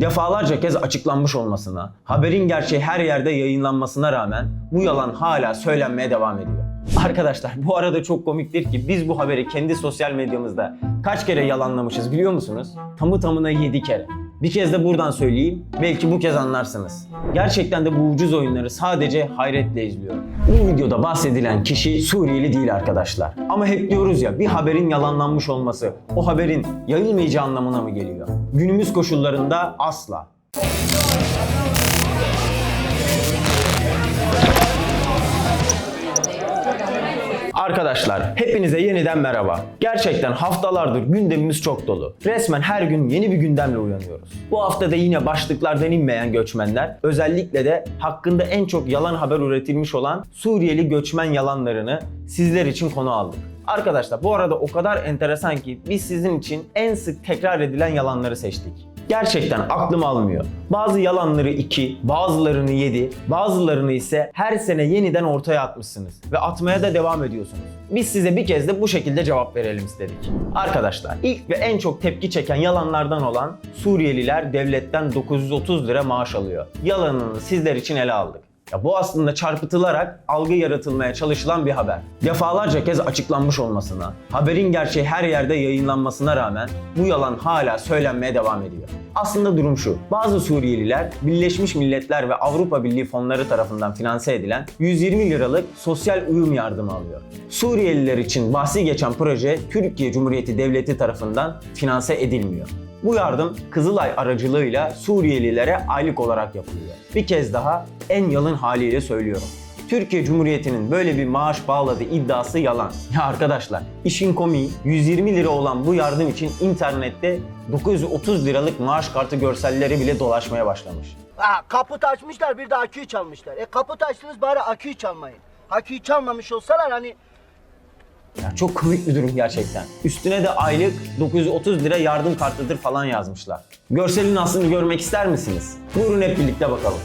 Defalarca kez açıklanmış olmasına, haberin gerçeği her yerde yayınlanmasına rağmen bu yalan hala söylenmeye devam ediyor. Arkadaşlar bu arada çok komiktir ki biz bu haberi kendi sosyal medyamızda kaç kere yalanlamışız biliyor musunuz? Tamı tamına 7 kere. Bir kez de buradan söyleyeyim, belki bu kez anlarsınız. Gerçekten de bu ucuz oyunları sadece hayretle izliyorum. Bu videoda bahsedilen kişi Suriyeli değil arkadaşlar. Ama hep diyoruz ya bir haberin yalanlanmış olması o haberin yayılmayacağı anlamına mı geliyor? Günümüz koşullarında asla. Arkadaşlar hepinize yeniden merhaba. Gerçekten haftalardır gündemimiz çok dolu. Resmen her gün yeni bir gündemle uyanıyoruz. Bu hafta da yine başlıklardan inmeyen göçmenler, özellikle de hakkında en çok yalan haber üretilmiş olan Suriyeli göçmen yalanlarını sizler için konu aldık. Arkadaşlar bu arada o kadar enteresan ki biz sizin için en sık tekrar edilen yalanları seçtik. Gerçekten aklım almıyor. Bazı yalanları 2, bazılarını 7, bazılarını ise her sene yeniden ortaya atmışsınız ve atmaya da devam ediyorsunuz. Biz size bir kez de bu şekilde cevap verelim istedik. Arkadaşlar ilk ve en çok tepki çeken yalanlardan olan Suriyeliler devletten 930 lira maaş alıyor. Yalanını sizler için ele aldık. Ya bu aslında çarpıtılarak algı yaratılmaya çalışılan bir haber. Defalarca kez açıklanmış olmasına, haberin gerçeği her yerde yayınlanmasına rağmen bu yalan hala söylenmeye devam ediyor. Aslında durum şu. Bazı Suriyeliler Birleşmiş Milletler ve Avrupa Birliği fonları tarafından finanse edilen 120 liralık sosyal uyum yardımı alıyor. Suriyeliler için bahsi geçen proje Türkiye Cumhuriyeti Devleti tarafından finanse edilmiyor. Bu yardım Kızılay aracılığıyla Suriyelilere aylık olarak yapılıyor. Bir kez daha en yalın haliyle söylüyorum. Türkiye Cumhuriyeti'nin böyle bir maaş bağladığı iddiası yalan. Ya arkadaşlar işin komiği 120 lira olan bu yardım için internette 930 liralık maaş kartı görselleri bile dolaşmaya başlamış. Ha, kaput açmışlar bir de aküyü çalmışlar. E kaput açtınız bari aküyü çalmayın. Aküyü çalmamış olsalar hani Ya çok komik bir durum gerçekten. Üstüne de aylık 930 lira yardım kartıdır falan yazmışlar. Görselin aslını görmek ister misiniz? Buyurun hep birlikte bakalım.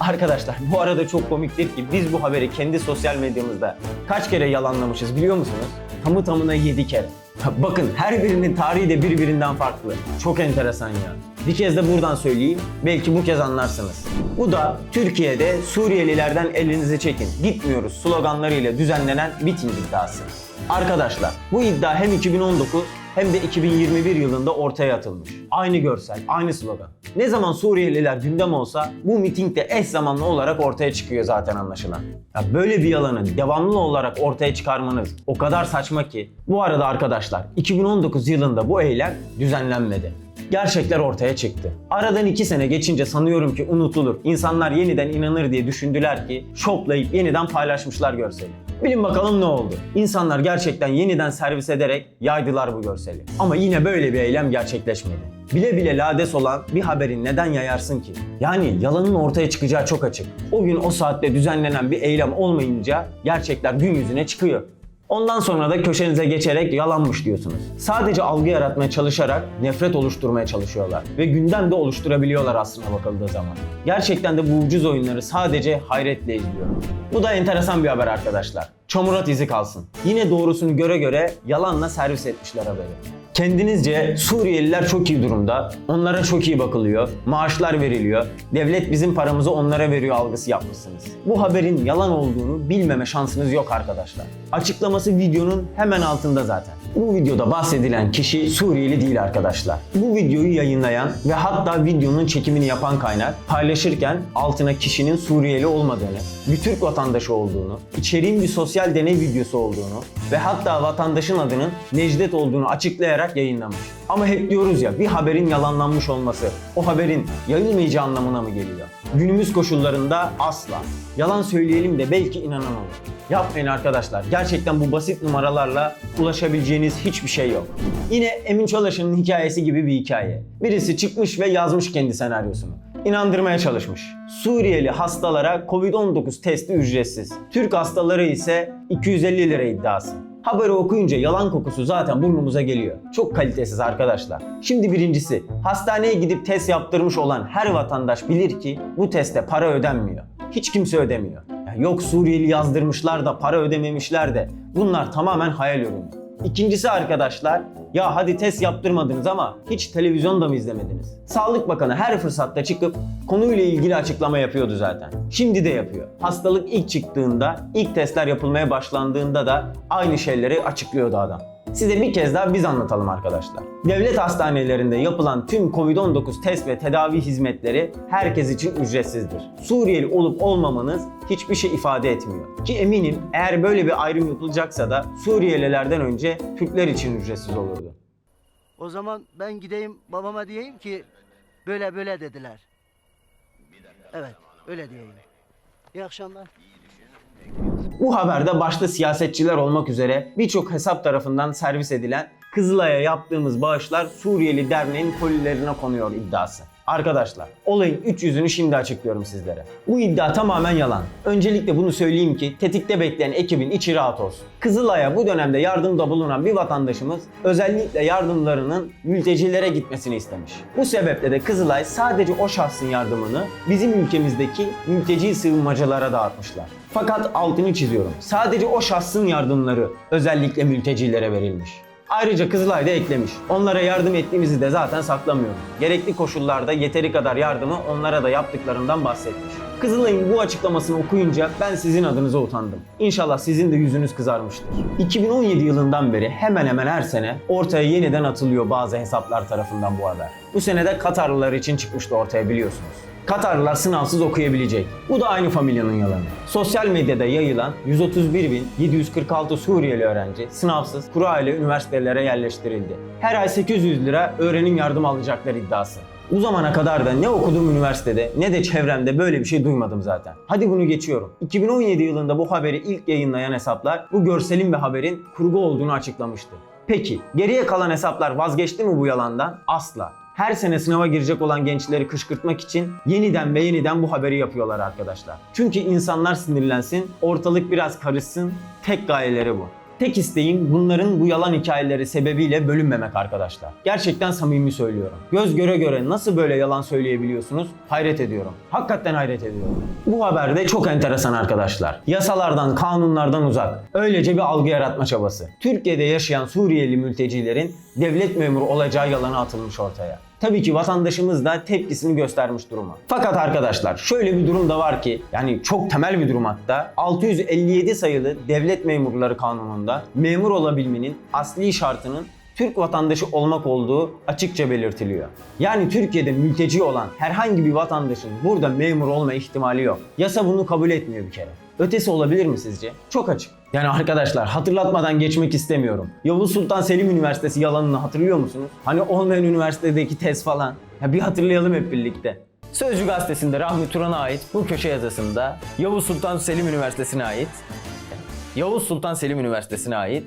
Arkadaşlar bu arada çok komiktir ki biz bu haberi kendi sosyal medyamızda kaç kere yalanlamışız biliyor musunuz? Tamı tamına 7 kere. Bakın her birinin tarihi de birbirinden farklı. Çok enteresan ya. Bir kez de buradan söyleyeyim, belki bu kez anlarsınız. Bu da Türkiye'de Suriyelilerden elinizi çekin, gitmiyoruz sloganlarıyla düzenlenen miting iddiası. Arkadaşlar bu iddia hem 2019 hem de 2021 yılında ortaya atılmış. Aynı görsel, aynı slogan. Ne zaman Suriyeliler gündem olsa bu miting de eş zamanlı olarak ortaya çıkıyor zaten anlaşılan. Ya böyle bir yalanı devamlı olarak ortaya çıkarmanız o kadar saçma ki. Bu arada arkadaşlar 2019 yılında bu eylem düzenlenmedi. Gerçekler ortaya çıktı. Aradan iki sene geçince sanıyorum ki unutulur. İnsanlar yeniden inanır diye düşündüler ki şoplayıp yeniden paylaşmışlar görseli. Bilin bakalım ne oldu? İnsanlar gerçekten yeniden servis ederek yaydılar bu görseli. Ama yine böyle bir eylem gerçekleşmedi. Bile bile lades olan bir haberi neden yayarsın ki? Yani yalanın ortaya çıkacağı çok açık. O gün o saatte düzenlenen bir eylem olmayınca gerçekler gün yüzüne çıkıyor. Ondan sonra da köşenize geçerek yalanmış diyorsunuz. Sadece algı yaratmaya çalışarak nefret oluşturmaya çalışıyorlar. Ve gündem de oluşturabiliyorlar aslına bakıldığı zaman. Gerçekten de bu ucuz oyunları sadece hayretle izliyorum. Bu da enteresan bir haber arkadaşlar. Çamurat izi kalsın. Yine doğrusunu göre göre yalanla servis etmişler haberi. Kendinizce Suriyeliler çok iyi durumda, onlara çok iyi bakılıyor, maaşlar veriliyor, devlet bizim paramızı onlara veriyor algısı yapmışsınız. Bu haberin yalan olduğunu bilmeme şansınız yok arkadaşlar. Açıklaması videonun hemen altında zaten. Bu videoda bahsedilen kişi Suriyeli değil arkadaşlar. Bu videoyu yayınlayan ve hatta videonun çekimini yapan kaynak paylaşırken altına kişinin Suriyeli olmadığını, bir Türk vatandaşı olduğunu, içeriğin bir sosyal deney videosu olduğunu ve hatta vatandaşın adının Necdet olduğunu açıklayarak yayınlamış. Ama hep diyoruz ya bir haberin yalanlanmış olması o haberin yayılmayacağı anlamına mı geliyor? Günümüz koşullarında asla. Yalan söyleyelim de belki inanan. Yapmayın arkadaşlar. Gerçekten bu basit numaralarla ulaşabileceğiniz hiçbir şey yok. Yine Emin Çolaş'ın hikayesi gibi bir hikaye. Birisi çıkmış ve yazmış kendi senaryosunu. İnandırmaya çalışmış. Suriyeli hastalara Covid-19 testi ücretsiz. Türk hastaları ise 250 lira iddiası. Haberi okuyunca yalan kokusu zaten burnumuza geliyor. Çok kalitesiz arkadaşlar. Şimdi birincisi, hastaneye gidip test yaptırmış olan her vatandaş bilir ki bu teste para ödenmiyor. Hiç kimse ödemiyor. Yok Suriyeli yazdırmışlar da para ödememişler de bunlar tamamen hayal ürünü. İkincisi arkadaşlar, ya hadi test yaptırmadınız ama hiç televizyon da mı izlemediniz? Sağlık Bakanı her fırsatta çıkıp konuyla ilgili açıklama yapıyordu zaten. Şimdi de yapıyor. Hastalık ilk çıktığında, ilk testler yapılmaya başlandığında da aynı şeyleri açıklıyordu adam. Size bir kez daha biz anlatalım arkadaşlar. Devlet hastanelerinde yapılan tüm Covid-19 test ve tedavi hizmetleri herkes için ücretsizdir. Suriyeli olup olmamanız hiçbir şey ifade etmiyor. Ki eminim eğer böyle bir ayrım yapılacaksa da Suriyelilerden önce Türkler için ücretsiz olurdu. O zaman ben gideyim babama diyeyim ki böyle böyle dediler. Evet öyle diyeyim. İyi akşamlar. Bu haberde başta siyasetçiler olmak üzere birçok hesap tarafından servis edilen Kızılay'a yaptığımız bağışlar Suriyeli Derneği'nin kolilerine konuyor iddiası. Arkadaşlar, olayın üç yüzünü şimdi açıklıyorum sizlere. Bu iddia tamamen yalan. Öncelikle bunu söyleyeyim ki tetikte bekleyen ekibin içi rahat olsun. Kızılay'a bu dönemde yardımda bulunan bir vatandaşımız özellikle yardımlarının mültecilere gitmesini istemiş. Bu sebeple de Kızılay sadece o şahsın yardımını bizim ülkemizdeki mülteci sığınmacılara dağıtmışlar. Fakat altını çiziyorum. Sadece o şahsın yardımları özellikle mültecilere verilmiş. Ayrıca Kızılay da eklemiş. Onlara yardım ettiğimizi de zaten saklamıyoruz. Gerekli koşullarda yeteri kadar yardımı onlara da yaptıklarından bahsetmiş. Kızılay'ın bu açıklamasını okuyunca ben sizin adınıza utandım. İnşallah sizin de yüzünüz kızarmıştır. 2017 yılından beri hemen hemen her sene ortaya yeniden atılıyor bazı hesaplar tarafından bu haber. Bu sene de Katarlılar için çıkmıştı ortaya biliyorsunuz. Katarlılar sınavsız okuyabilecek. Bu da aynı familyanın yalanı. Sosyal medyada yayılan 131.746 Suriyeli öğrenci sınavsız kura ile üniversitelere yerleştirildi. Her ay 800 lira öğrenim yardımı alacaklar iddiası. Bu zamana kadar da ne okuduğum üniversitede ne de çevremde böyle bir şey duymadım zaten. Hadi bunu geçiyorum. 2017 yılında bu haberi ilk yayınlayan hesaplar bu görselin ve haberin kurgu olduğunu açıklamıştı. Peki geriye kalan hesaplar vazgeçti mi bu yalandan? Asla her sene sınava girecek olan gençleri kışkırtmak için yeniden ve yeniden bu haberi yapıyorlar arkadaşlar. Çünkü insanlar sinirlensin, ortalık biraz karışsın, tek gayeleri bu. Tek isteğim bunların bu yalan hikayeleri sebebiyle bölünmemek arkadaşlar. Gerçekten samimi söylüyorum. Göz göre göre nasıl böyle yalan söyleyebiliyorsunuz? Hayret ediyorum. Hakikaten hayret ediyorum. Bu haber de çok enteresan arkadaşlar. Yasalardan, kanunlardan uzak. Öylece bir algı yaratma çabası. Türkiye'de yaşayan Suriyeli mültecilerin devlet memuru olacağı yalanı atılmış ortaya. Tabii ki vatandaşımız da tepkisini göstermiş duruma. Fakat arkadaşlar şöyle bir durum da var ki yani çok temel bir durum hatta 657 sayılı devlet memurları kanununda memur olabilmenin asli şartının Türk vatandaşı olmak olduğu açıkça belirtiliyor. Yani Türkiye'de mülteci olan herhangi bir vatandaşın burada memur olma ihtimali yok. Yasa bunu kabul etmiyor bir kere. Ötesi olabilir mi sizce? Çok açık. Yani arkadaşlar hatırlatmadan geçmek istemiyorum. Yavuz Sultan Selim Üniversitesi yalanını hatırlıyor musunuz? Hani olmayan üniversitedeki tez falan. Ya bir hatırlayalım hep birlikte. Sözcü gazetesinde Rahmi Turan'a ait bu köşe yazısında Yavuz Sultan Selim Üniversitesi'ne ait Yavuz Sultan Selim Üniversitesi'ne ait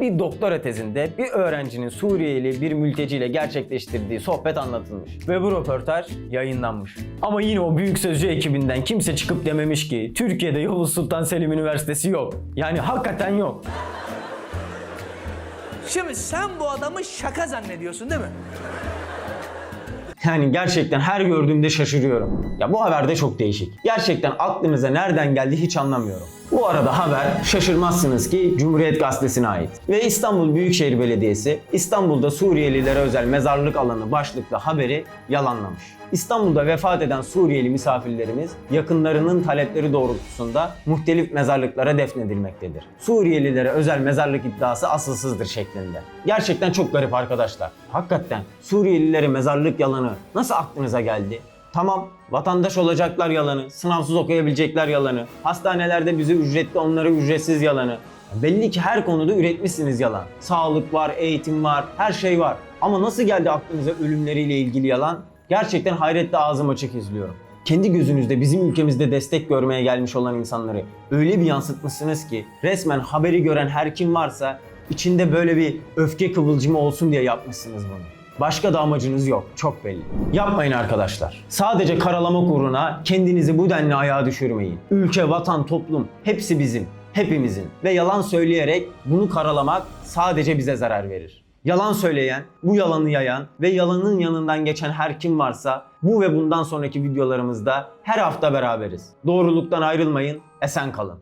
bir doktora tezinde bir öğrencinin Suriyeli bir mülteciyle gerçekleştirdiği sohbet anlatılmış ve bu röportaj yayınlanmış. Ama yine o büyük sözcü ekibinden kimse çıkıp dememiş ki Türkiye'de Yavuz Sultan Selim Üniversitesi yok. Yani hakikaten yok. Şimdi sen bu adamı şaka zannediyorsun değil mi? Yani gerçekten her gördüğümde şaşırıyorum. Ya bu haber de çok değişik. Gerçekten aklınıza nereden geldi hiç anlamıyorum. Bu arada haber şaşırmazsınız ki Cumhuriyet Gazetesi'ne ait. Ve İstanbul Büyükşehir Belediyesi İstanbul'da Suriyelilere özel mezarlık alanı başlıklı haberi yalanlamış. İstanbul'da vefat eden Suriyeli misafirlerimiz yakınlarının talepleri doğrultusunda muhtelif mezarlıklara defnedilmektedir. Suriyelilere özel mezarlık iddiası asılsızdır şeklinde. Gerçekten çok garip arkadaşlar. Hakikaten Suriyelilere mezarlık yalanı nasıl aklınıza geldi? Tamam, vatandaş olacaklar yalanı, sınavsız okuyabilecekler yalanı, hastanelerde bize ücretli onlara ücretsiz yalanı. Belli ki her konuda üretmişsiniz yalan. Sağlık var, eğitim var, her şey var. Ama nasıl geldi aklınıza ölümleriyle ilgili yalan? Gerçekten hayretle ağzım açık izliyorum. Kendi gözünüzde bizim ülkemizde destek görmeye gelmiş olan insanları öyle bir yansıtmışsınız ki resmen haberi gören her kim varsa içinde böyle bir öfke kıvılcımı olsun diye yapmışsınız bunu. Başka da amacınız yok. Çok belli. Yapmayın arkadaşlar. Sadece karalamak uğruna kendinizi bu denli ayağa düşürmeyin. Ülke, vatan, toplum hepsi bizim. Hepimizin. Ve yalan söyleyerek bunu karalamak sadece bize zarar verir. Yalan söyleyen, bu yalanı yayan ve yalanın yanından geçen her kim varsa bu ve bundan sonraki videolarımızda her hafta beraberiz. Doğruluktan ayrılmayın, esen kalın.